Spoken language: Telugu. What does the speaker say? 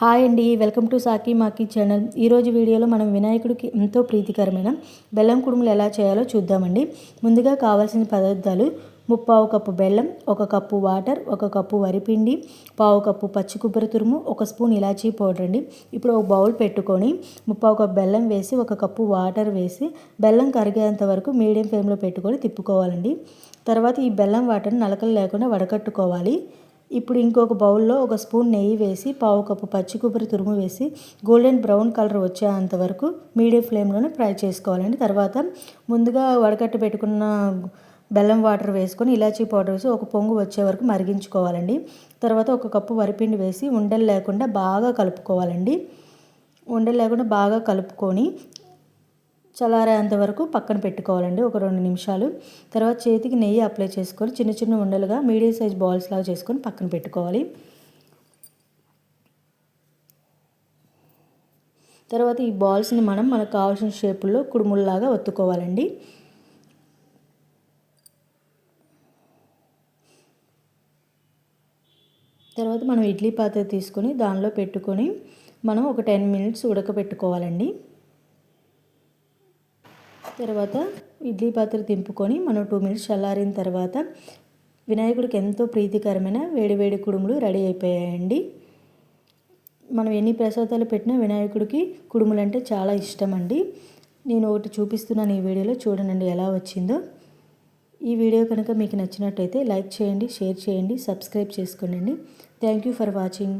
హాయ్ అండి వెల్కమ్ టు సాకి మాకి ఛానల్. ఈరోజు వీడియోలో మనం వినాయకుడికి ఎంతో ప్రీతికరమైన బెల్లం కుడుములు ఎలా చేయాలో చూద్దామండి. ముందుగా కావాల్సిన పదార్థాలు ముప్పావు కప్పు బెల్లం ఒక కప్పు వాటర్ ఒక కప్పు వరిపిండి పావు కప్పు పచ్చి కొబ్బరి తురుము ఒక స్పూన్ ఇలాచీ పౌడర్ అండి. ఇప్పుడు ఒక బౌల్ పెట్టుకొని ముప్పావు కప్పు బెల్లం వేసి ఒక కప్పు వాటర్ వేసి బెల్లం కరిగేంత వరకు మీడియం ఫ్లేమ్లో పెట్టుకొని తిప్పుకోవాలండి. తర్వాత ఈ బెల్లం వాటర్ని నలకలు లేకుండా వడకట్టుకోవాలి. ఇప్పుడు ఇంకొక బౌల్లో ఒక స్పూన్ నెయ్యి వేసి పావు కప్పు పచ్చి కొబ్బరి తురుము వేసి గోల్డెన్ బ్రౌన్ కలర్ వచ్చేంత వరకు మీడియం ఫ్లేమ్లోనే ఫ్రై చేసుకోవాలండి. తర్వాత ముందుగా వడకట్టు పెట్టుకున్న బెల్లం వాటర్ వేసుకొని ఇలాచీ పౌడర్ వేసి ఒక పొంగు వచ్చే వరకు మరిగించుకోవాలండి. తర్వాత ఒక కప్పు వరిపిండి వేసి ఉండలు లేకుండా బాగా కలుపుకోవాలండి. ఉండలు లేకుండా బాగా కలుపుకొని చల్లారేంత వరకు పక్కన పెట్టుకోవాలండి ఒక రెండు నిమిషాలు. తర్వాత చేతికి నెయ్యి అప్లై చేసుకొని చిన్న చిన్న ఉండలుగా మీడియం సైజ్ బాల్స్ లాగా చేసుకొని పక్కన పెట్టుకోవాలి. తర్వాత ఈ బాల్స్ని మనం మనకు కావాల్సిన షేపుల్లో కుడుముల్లాగా ఒత్తుకోవాలండి. తర్వాత మనం ఇడ్లీ పాత్ర తీసుకొని దానిలో పెట్టుకొని మనం ఒక టెన్ మినిట్స్ ఉడకబెట్టుకోవాలండి. తర్వాత ఇడ్లీ పాత్ర దింపుకొని మనం టూ మినిట్స్ చల్లారిన తర్వాత వినాయకుడికి ఎంతో ప్రీతికరమైన వేడివేడి కుడుములు రెడీ అయిపోయాయండి. మనం ఎన్ని ప్రసాదాలు పెట్టినా వినాయకుడికి కుడుములు అంటే చాలా ఇష్టం అండి. నేను ఒకటి చూపిస్తున్నాను ఈ వీడియోలో చూడండి ఎలా వచ్చిందో. ఈ వీడియో కనుక మీకు నచ్చినట్టయితే లైక్ చేయండి షేర్ చేయండి సబ్స్క్రైబ్ చేసుకోండి థ్యాంక్ యూ ఫర్ వాచింగ్.